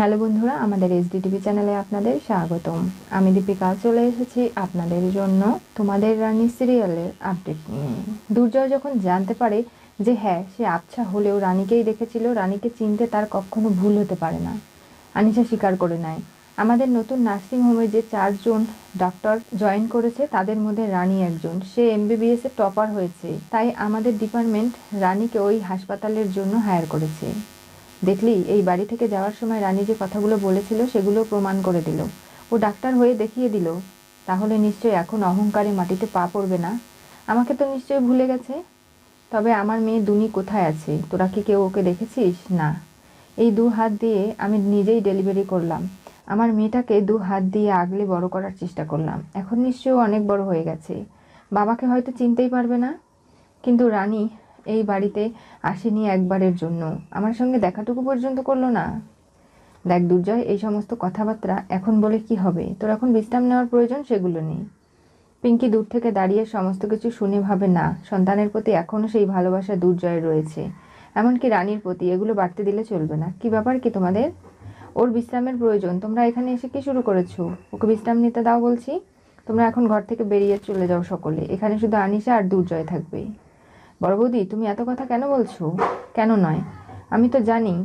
Hello বন্ধুরা, আমাদের SD TV চ্যানেলে আপনাদের স্বাগতম। আমি দীপিকা, চলে এসেছি আপনাদের জন্য তোমাদের রানী সিরিয়ালের আপডেট নিয়ে। দুর্জয় যখন জানতে পারে যে হ্যাঁ সে আবছা হলেও রানীকেই দেখেছিল, রানীকে চিনতে তার কখনো ভুল হতে পারে না। আনিশা স্বীকার করে নেয়। আমাদের নতুন নার্সিং হোমে যে চারজন ডক্টর জয়েন করেছে, তাদের মধ্যে রানী একজন। সে এমবিবিএস এ টপার হয়েছে, তাই আমাদের ডিপার্টমেন্ট রানীকে ওই হাসপাতালের জন্য হায়ার করেছে। দেখলি, এই বাড়ি থেকে যাওয়ার সময় রানী যে কথাগুলো বলেছিল সেগুলো প্রমাণ করে দিল। ও ডাক্তার হয়ে দেখিয়ে দিল, তাহলে নিশ্চয়ই এখন অহংকারে মাটিতে পা পড়বে না? আমাকে তো নিশ্চয়ই ভুলে গেছে। তবে আমার মেয়ে দুনি কোথায় আছে? তোরা কি কেউ ওকে দেখেছিস? না। এই দু হাত দিয়ে আমি নিজেই ডেলিভারি করলাম। আমার মেয়েটাকে দু হাত দিয়ে আগলে বড় করার চেষ্টা করলাম। এখন নিশ্চয়ই অনেক বড় হয়ে গেছে। বাবাকে হয়তো চিনতেই পারবে না। কিন্তু রানী এই বাড়িতে আসেনি একবারের জন্য। আমার সঙ্গে দেখাটুকু পর্যন্ত করল না। দেখ দুর্জয়, এই সমস্ত কথাবার্তা এখন বলে কি হবে? তোর এখন বিশ্রাম নেওয়ার প্রয়োজন সেগুলো নেই। পিঙ্কি দূর থেকে দাঁড়িয়ে সমস্ত কিছু শুনে ভাবে, না, সন্তানের প্রতি এখনও সেই ভালোবাসা দুর্জয় রয়েছে। এমনকি রানীর প্রতি এগুলো বাড়তে দিলে চলবে না। কি ব্যাপার কি তোমাদের? ওর বিশ্রামের প্রয়োজন। তোমরা এখানে এসে কি শুরু করেছ? ওকে বিশ্রাম নিতে দাও বলছি। তোমরা এখন ঘর থেকে বেরিয়ে চলে যাও সকলে। এখানে শুধু আনিশা আর দুর্জয় থাকবে। বড় বৌদি তুমি এত কথা কেন বলছো? কেন নয়? আমি তো জানি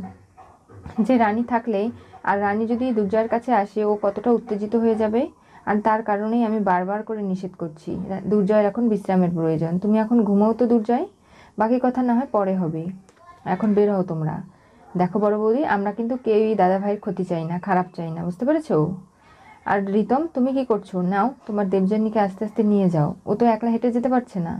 যে রানী থাকলে আর রানী যদি দুর্জয়ের কাছে আসে, ও কতটা উত্তেজিত হয়ে যাবে। আর তার কারণেই আমি বারবার করে নিষেধ করছি। দুর্জয়ের এখন বিশ্রামের প্রয়োজন। তুমি এখন ঘুমাও তো দুর্জয়। বাকি কথা না হয় পরে হবে। এখন বের হও তোমরা। দেখো বড় বৌদি আমরা কিন্তু কেউই দাদা ভাইয়ের ক্ষতি চাই না, খারাপ চাই না, বুঝতে পেরেছ? আর রিতম, তুমি কি করছ? নাও, তোমার দেবজানীকে আস্তে আস্তে নিয়ে যাও। ও তো একলা হেঁটে যেতে পারছে না।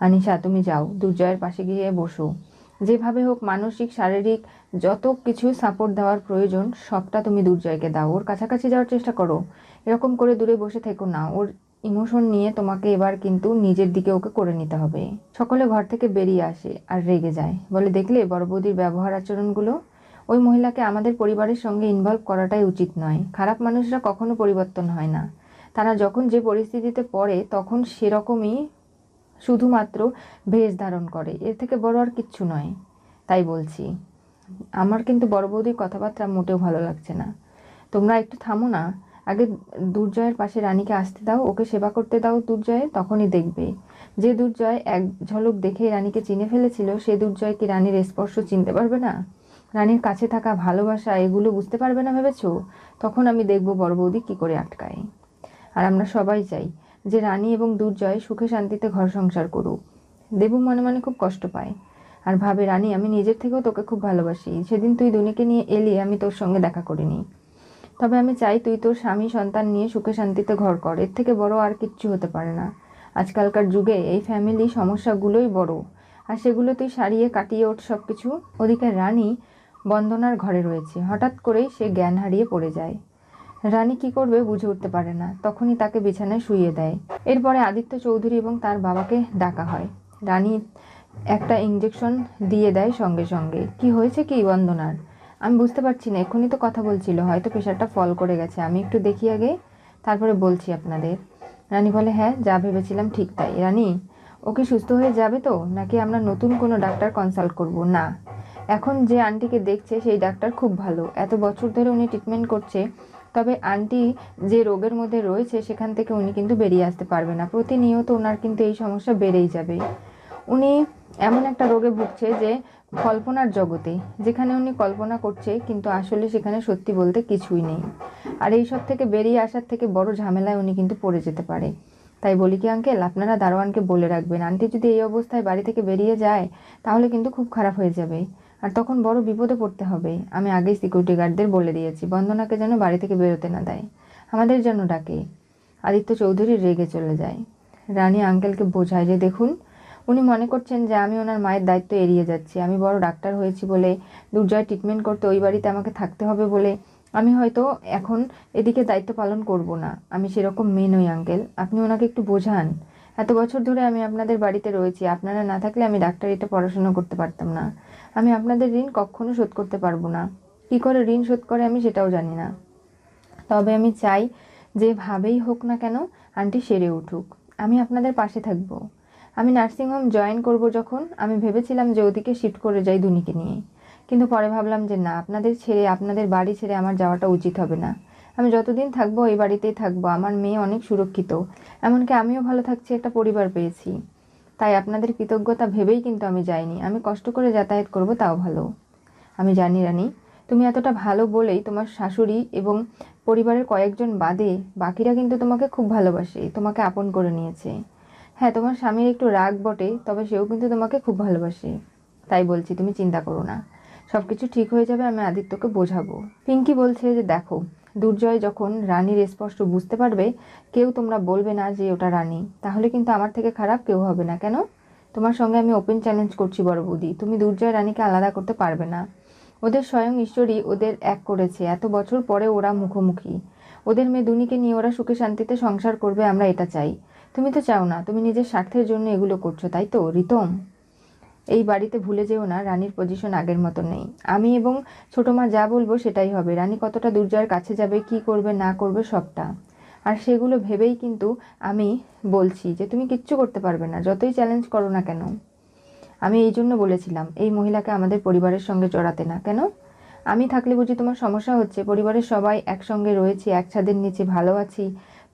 আনিশা, তুমি যাও, দুর্জয়ের পাশে গিয়ে বসো। যেভাবে হোক মানসিক, শারীরিক যত কিছু সাপোর্ট দেওয়ার প্রয়োজন, সবটা তুমি দুর্জয়কে দাও। ওর কাছাকাছি যাওয়ার চেষ্টা করো। এরকম করে দূরে বসে থেকো না। ওর ইমোশন নিয়ে তোমাকে এবার কিন্তু নিজের দিকে ওকে করে নিতে হবে। সকলে ঘর থেকে বেরিয়ে আসে আর রেগে যায়। বলে, দেখলে, বড় বৌদির ব্যবহার আচরণগুলো? ওই মহিলাকে আমাদের পরিবারের সঙ্গে ইনভলভ করাটাই উচিত নয়। খারাপ মানুষরা কখনো পরিবর্তন হয় না। তারা যখন যে পরিস্থিতিতে পড়ে, তখন সেরকমই শুধুমাত্র ভেষ ধারণ করে। এর থেকে বড় আর কিচ্ছু নয়, তাই বলছি। আমার কিন্তু বড় বৌদির কথাবার্তা মোটেও ভালো লাগছে না। তোমরা একটু থামো না। আগে দুর্জয়ের পাশে রানীকে আসতে দাও, ওকে সেবা করতে দাও দুর্জয়ে, তখনই দেখবে। যে দুর্জয় এক ঝলক দেখেই রানীকে চিনে ফেলেছিল, সে দুর্জয় কি রানীর স্পর্শ চিনতে পারবে না? রানীর কাছে থাকা ভালোবাসা, এগুলো বুঝতে পারবে না, ভেবেছো? তখন আমি দেখব বড় বৌদি কী করে আটকায়। আর আমরা সবাই চাই যে রানী এবং দুর্জয় সুখে শান্তিতে ঘর সংসার করুক। দেবু মনে মনে খুব কষ্ট পায়। আর ভাবে, রানী, আমি নিজের থেকেও তোকে খুব ভালোবাসি। সেদিন তুই দুনিকে নিয়ে এলি, আমি তোর সঙ্গে দেখা করিনি। তবে আমি চাই তুই তোর স্বামী সন্তান নিয়ে সুখে শান্তিতে ঘর কর। এর থেকে বড় আর কিচ্ছু হতে পারে না। আজকালকার যুগে এই ফ্যামিলি সমস্যাগুলোই বড়। আর সেগুলো তুই সারিয়ে কাটিয়ে ওঠ সব কিছু ওদিকে রানী বন্দনার ঘরে রয়েছে। হঠাৎ করেই সে জ্ঞান হারিয়ে পড়ে যায়। রানী কি করবে বুঝে উঠতে পারে না। তখনই তাকে বিছানায় শুইয়ে দেয়। এরপরে আদিত্য চৌধুরী এবং তার বাবাকে ডাকা হয়। রানী একটা ইঞ্জেকশন দিয়ে দেয় সঙ্গে সঙ্গে। কি হয়েছে কি বন্দনার? আমি বুঝতে পারছি না, এক্ষুনি তো কথা বলছিল, হয়তো প্রেশারটা ফল করে গেছে। আমি একটু দেখি আগে, তারপরে বলছি আপনাদের। রানী বলে হ্যাঁ যা ভেবেছিলাম ঠিক তাই। রানী, ও কি সুস্থ হয়ে যাবে তো? নাকি আমরা নতুন কোনো ডাক্তার কনসাল্ট করব? না। এখন যে আন্টিকে দেখছে, সেই ডাক্তার খুব ভালো। এত বছর ধরে উনি ট্রিটমেন্ট করছে তবে আন্টি যে রোগের মধ্যে রয়েছে, সেখান থেকে উনি কিন্তু বেরিয়ে আসতে পারবে না। প্রতিনিয়ত ওনার কিন্তু এই সমস্যা বেড়েই যাবে। উনি এমন একটা রোগে ভুগছে যে কল্পনার জগতে, যেখানে উনি কল্পনা করছে, কিন্তু আসলে সেখানে সত্যি বলতে কিছুই নেই। আর এই সব থেকে বেরিয়ে আসার থেকে বড় ঝামেলায় উনি কিন্তু পড়ে যেতে পারে। তাই বলি কি, আঙ্কেল, আপনারা দারোয়ানকে বলে রাখবেন। আন্টি যদি এই অবস্থায় বাড়ি থেকে বেরিয়ে যায়, তাহলে কিন্তু খুব খারাপ হয়ে যাবে। আর তখন বড় বিপদে পড়তে হবে আমি আগেই সিকিউরিটি গার্ডদের বলে দিয়েছি, বন্দনাকে যেন বাড়ি থেকে বেরোতে না দেয়। আমাদের যেন ডাকে। আদিত্য চৌধুরী রেগে চলে যায়। রানী আঙ্কেলকে বোঝায় যে, দেখুন, উনি মনে করছেন যে আমি ওনার মায়ের দায়িত্ব এড়িয়ে যাচ্ছি। আমি বড় ডাক্তার হয়েছি বলে, দুর্জয় ট্রিটমেন্ট করতে ওই বাড়িতে আমাকে থাকতে হবে বলে। আমি হয়তো এখন এদিকে দায়িত্ব পালন করব না। আমি সেরকম মেয়ে নই, আঙ্কেল। আপনি ওনাকে একটু বোঝান। এত বছর ধরে আমি আপনাদের বাড়িতে রয়েছি। আপনারা না থাকলে আমি ডাক্তারিতে পড়াশোনা করতে পারতাম না। আমি আপনাদের ঋণ কখনো শোধ করতে পারব না। কী করে ঋণ শোধ করে আমি সেটাও জানি না। তবে আমি চাই, যেভাবেই হোক না কেন, আন্টি সেরে উঠুক। আমি আপনাদের পাশে থাকব। আমি নার্সিংহোম জয়েন করব যখন, আমি ভেবেছিলাম যে ওদিকে শিফট করে যাই দুনিকে নিয়ে। কিন্তু পরে ভাবলাম যে না, আপনাদের ছেড়ে, আপনাদের বাড়ি ছেড়ে আমার যাওয়াটা উচিত হবে না। আমি যতদিন থাকব, এই বাড়িতেই থাকব। আমার মেয়ে অনেক সুরক্ষিত। এমনকি আমিও ভালো থাকছি, একটা পরিবার পেয়েছি। তাই আপনাদের কৃতজ্ঞতা ভেবেই কিন্তু আমি যাইনি। আমি কষ্ট করে যাতায়াত করব, তাও ভালো। আমি জানি, রানী, তুমি এতটা ভালো বলেই তোমার শাশুড়ি এবং পরিবারের কয়েকজন বাদে বাকিরা কিন্তু তোমাকে খুব ভালোবাসে, তোমাকে আপন করে নিয়েছে। হ্যাঁ তোমার স্বামীর একটু রাগ বটে, তবে সেও কিন্তু তোমাকে খুব ভালোবাসে। তাই বলছি, তুমি চিন্তা করো না। সব কিছু ঠিক হয়ে যাবে, আমি আদিত্যকে বোঝাবো। পিঙ্কি বলছে যে, দেখো দুর্জয় যখন রানীর স্পষ্ট বুঝতে পারবে, কেউ তোমরা বলবে না যে ওটা রানী। তাহলে কিন্তু আমার থেকে খারাপ কেউ হবে না। কেন? তোমার সঙ্গে আমি ওপেন চ্যালেঞ্জ করছি বড় বৌদি। তুমি দুর্জয় রানীকে আলাদা করতে পারবে না। ওদের স্বয়ং ঈশ্বরই ওদের এক করেছে। এত বছর পরে ওরা মুখোমুখি। ওদের মেয়ে দুনিকে নিয়ে ওরা সুখে শান্তিতে সংসার করবে, আমরা এটা চাই। তুমি তো চাও না। তুমি নিজের স্বার্থের জন্য এগুলো করছ, তাই তো, রিতম? এই বাড়িতে ভুলে যেও না, রানীর পজিশন আগের মতো নেই। আমি এবং ছোটো মা যা বলব সেটাই হবে। রানী কতটা দুর্জয়ের কাছে যাবে, কি করবে, না করবে সবটা। আর সেগুলো ভেবেই কিন্তু আমি বলছি যে, তুমি কিচ্ছু করতে পারবে না, যতই চ্যালেঞ্জ করো না কেন। আমি এই জন্য বলেছিলাম, এই মহিলাকে আমাদের পরিবারের সঙ্গে জড়াতে না। কেন? আমি থাকলে বুঝি তোমার সমস্যা হচ্ছে, পরিবারের সবাই একসঙ্গে রয়েছি এক ছাদের নিচে ভালো আছি।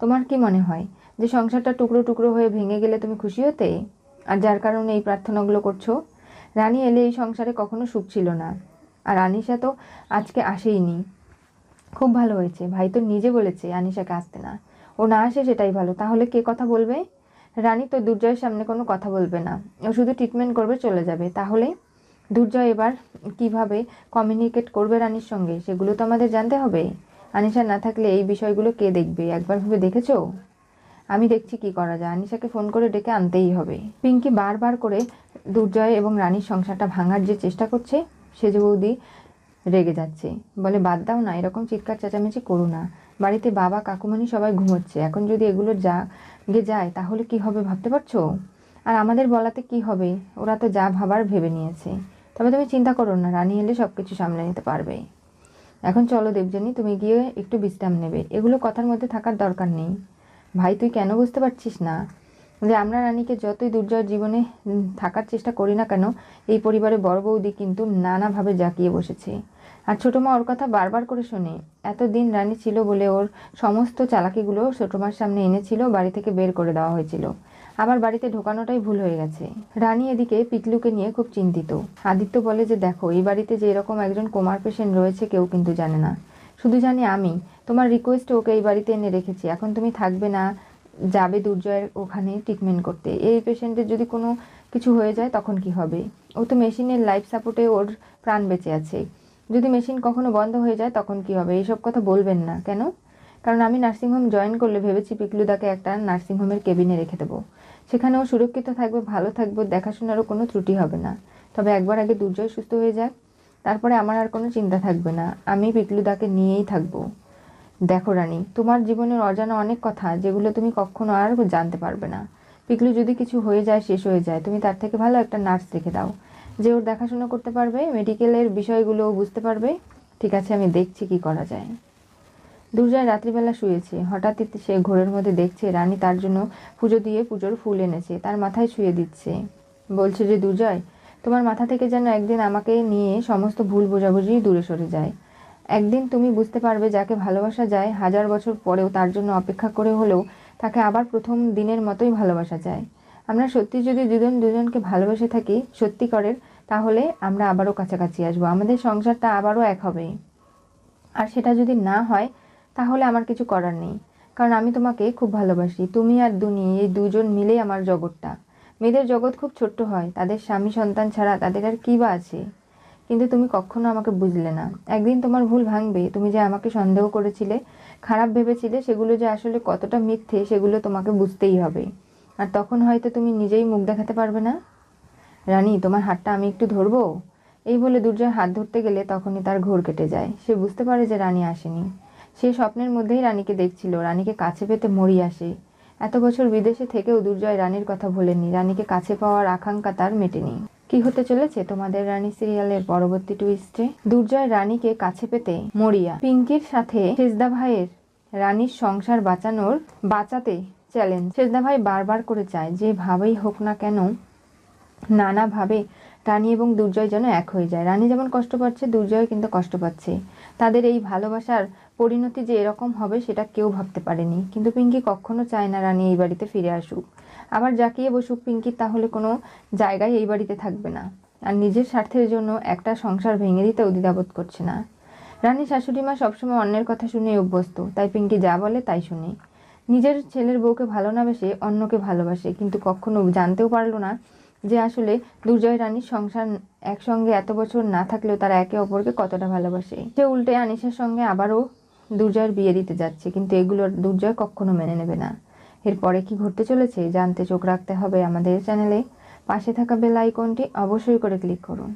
তোমার কি মনে হয় যে সংসারটা টুকরো টুকরো হয়ে ভেঙে গেলে তুমি খুশি হতে? আর যার কারণে এই প্রার্থনাগুলো করছ, রানী এলে এই সংসারে কখনো সুখ ছিল না। আর আনিশা তো আজকে আসেইনি। খুব ভালো হয়েছে, ভাই তো নিজে বলেছে আনিশাকে আসতে না। ও না আসে সেটাই ভালো, তাহলে কে কথা বলবে? রানী তো দুর্জয়ের সামনে কোনো কথা বলবে না। ও শুধু ট্রিটমেন্ট করবে, চলে যাবে। তাহলে দুর্জয় এবার কীভাবে কমিউনিকেট করবে রানীর সঙ্গে? সেগুলো তো আমাদের জানতে হবে। আনিশা না থাকলে এই বিষয়গুলো কে দেখবে? একবার ভেবে দেখেছ? আমি দেখছি কি করা যায়। আনিশাকে ফোন করে ডেকে আনতেই হবে। পিঙ্কি বারবার করে দুর্জয় এবং রানীর সংসারটা ভাঙার যে চেষ্টা করছে সেজ বৌদি রেগে যাচ্ছে। বলে, বাদ দাও না, এরকম চিৎকার চেঁচামেচি করো না। বাড়িতে বাবা, কাকুমণি সবাই ঘুমোচ্ছে। এখন যদি এগুলো যা গে যায়, তাহলে কি হবে ভাবতে পারছ? আর আমাদের বলাতে কি হবে? ওরা তো যা ভাবার ভেবে নিয়েছে। তবে তুমি চিন্তা করো না, রানী এলে সব কিছু সামলে নিতে পারবে। এখন চলো দেবজানি তুমি গিয়ে একটু বিশ্রাম নেবে। এগুলো কথার মধ্যে থাকার দরকার নেই। ভাই, তুই কেন বুঝতে পারছিস না? যে আমরা রানীকে যতই দুর্জয়ের জীবনে থাকার চেষ্টা করি না কেন, এই পরিবারে বড় বৌদি কিন্তু নানাভাবে জাকিয়ে বসেছে। আর ছোটো মা ওর কথা বারবার করে শোনে। এতদিন রানী ছিল বলে ওর সমস্ত চালাকিগুলো ছোটো মার সামনে এনেছিল, বাড়ি থেকে বের করে দেওয়া হয়েছিল। আবার বাড়িতে ঢোকানোটাই ভুল হয়ে গেছে। রানী এদিকে পিকলুকে নিয়ে খুব চিন্তিত। আদিত্য বলে যে, দেখো, এই বাড়িতে যে এরকম একজন কোমার পেশেন্ট রয়েছে কেউ কিন্তু জানে না। শুধু জানি আমি। তোমার রিকোয়েস্টে ওকে এই বাড়িতে এনে রেখেছি। এখন তুমি থাকবে না, যাবে দুর্জয়ের ওখানে ট্রিটমেন্ট করতে। এই পেশেন্টের যদি কোনো কিছু হয়ে যায়, তখন কি হবে? ও তো মেশিনের লাইফ সাপোর্টে ওর প্রাণ বেঁচে আছে। যদি মেশিন কখনো বন্ধ হয়ে যায়, তখন কি হবে? এইসব কথা বলবেন না। কেন? কারণ আমি নার্সিংহোম জয়েন করলে ভেবেছি পিকলুদাকে একটা নার্সিংহোমের কেবিনে রেখে দেবো। সেখানেও সুরক্ষিত থাকবে, ভালো থাকবে, দেখাশোনারও কোনো ত্রুটি হবে না। তবে একবার আগে দুর্জয় সুস্থ হয়ে যাক। তারপরে আমার আর কোনো চিন্তা থাকবে না। আমি পিকলুদাকে নিয়েই থাকব। দেখো রানী, তোমার জীবনের অজানা অনেক কথা যেগুলো তুমি কখনো আর জানতে পারবে না। পিকলু যদি কিছু হয়ে যায়, শেষ হয়ে যায়। তুমি তার থেকে ভালো একটা নার্স রেখে দাও। যে ওর দেখাশোনা করতে পারবে, মেডিকেলের বিষয়গুলো বুঝতে পারবে। ঠিক আছে, আমি দেখছি কি করা যায়। দুর্জয় রাত্রিবেলা শুয়েছে। হঠাৎই সে ঘোরের মধ্যে দেখছে রানী তার জন্য পুজো দিয়ে পুজোর ফুল এনেছে, তার মাথায় শুয়ে দিচ্ছে। বলছে যে, দুর্জয় তোমার মাথা থেকে যেন একদিন আমাকে নিয়ে সমস্ত ভুল বোঝাবুঝি দূরে সরে যায়। একদিন তুমি বুঝতে পারবে যাকে ভালোবাসা যায়, হাজার বছর পরেও তার জন্য অপেক্ষা করে হলেও তাকে আবার প্রথম দিনের মতোই ভালোবাসা যায়। আমরা সত্যি যদি দুজন দুজনকে ভালোবেসে থাকি সত্যিকারের, তাহলে আমরা আবারও কাছাকাছি আসব। আমাদের সংসারটা আবারও এক হবে। আর সেটা যদি না হয়, তাহলে আমার কিছু করার নেই। কারণ আমি তোমাকে খুব ভালোবাসি। তুমি আর দুনি, এই দুজন মিলেই আমার জগৎটা। মেয়েদের জগৎ খুব ছোট্ট হয়, তাদের স্বামী সন্তান ছাড়া তাদের আর কী বা আছে? কিন্তু তুমি কখনো আমাকে বুঝলে না। একদিন তোমার ভুল ভাঙবে, তুমি যে আমাকে সন্দেহ করেছিলে, খারাপ ভেবেছিলে, সেগুলো যে আসলে কতটা মিথ্যে, সেগুলো তোমাকে বুঝতেই হবে। আর তখন হয়তো তুমি নিজেই মুখ দেখাতে পারবে না। রানী, তোমার হাতটা আমি একটু ধরবো? এই বলে দুর্জয় হাত ধরতে গেলে তখনই তার ঘোর কেটে যায়। সে বুঝতে পারে যে রানী আসেনি। সে স্বপ্নের মধ্যেই রানীকে দেখছিল। রানীকে কাছে পেতে মরি আসে। এত বছর বিদেশে থেকেও দুর্জয় রানীর কথা ভোলেনি রানীকে কাছে পাওয়ার আকাঙ্ক্ষা তার মেটেনি। কি হতে চলেছে তোমাদের রানী সিরিয়ালের পরবর্তী টুইস্টে? দুর্জয় রানীকে কাছে পেতে মরিয়া, পিঙ্কির সাথে সেজদা ভাইয়ের রানীর সংসার বাঁচানোর, বাঁচাতে চ্যালেঞ্জ। সেজদা ভাই বারবার করে চায়, যে ভাবেই হোক না কেন, নানাভাবে রানী এবং দুর্জয় যেন এক হয়ে যায়। রানী যেমন কষ্ট পাচ্ছে দুর্জয় কিন্তু কষ্ট পাচ্ছে। তাদের এই ভালোবাসার পরিণতি যে এরকম হবে সেটা কেউ ভাবতে পারেনি। কিন্তু পিঙ্কি কখনো চায় না রানী এই বাড়িতে ফিরে আসুক। আবার জাকিয়ে বসুক পিঙ্কি, তাহলে কোনো জায়গায় এই বাড়িতে থাকবে না। আর নিজের স্বার্থের জন্য একটা সংসার ভেঙে দিতে দ্বিধাবোধ করছে না। রানী শাশুড়ি মা সবসময় অন্যের কথা শুনে অভ্যস্ত, তাই পিঙ্কি যা বলে তাই শুনে। নিজের ছেলের বউকে ভালো না বেসে অন্যকে ভালোবাসে, কিন্তু কখনো জানতেও পারল না যে আসলে দুর্জয় রানীর সংসার একসঙ্গে এত বছর না থাকলেও তারা একে অপরকে কতটা ভালোবাসে। সে উল্টে আনিসের সঙ্গে আবারও দুর্জয়ের বিয়ে দিতে যাচ্ছে, কিন্তু এগুলো দুর্জয় কখনো মেনে নেবে না। এরপরে কি ঘটতে চলেছে জানতে চোখ রাখতে হবে আমাদের চ্যানেলে। পাশে থাকা বেল আইকনটি অবশ্যই করে ক্লিক করুন।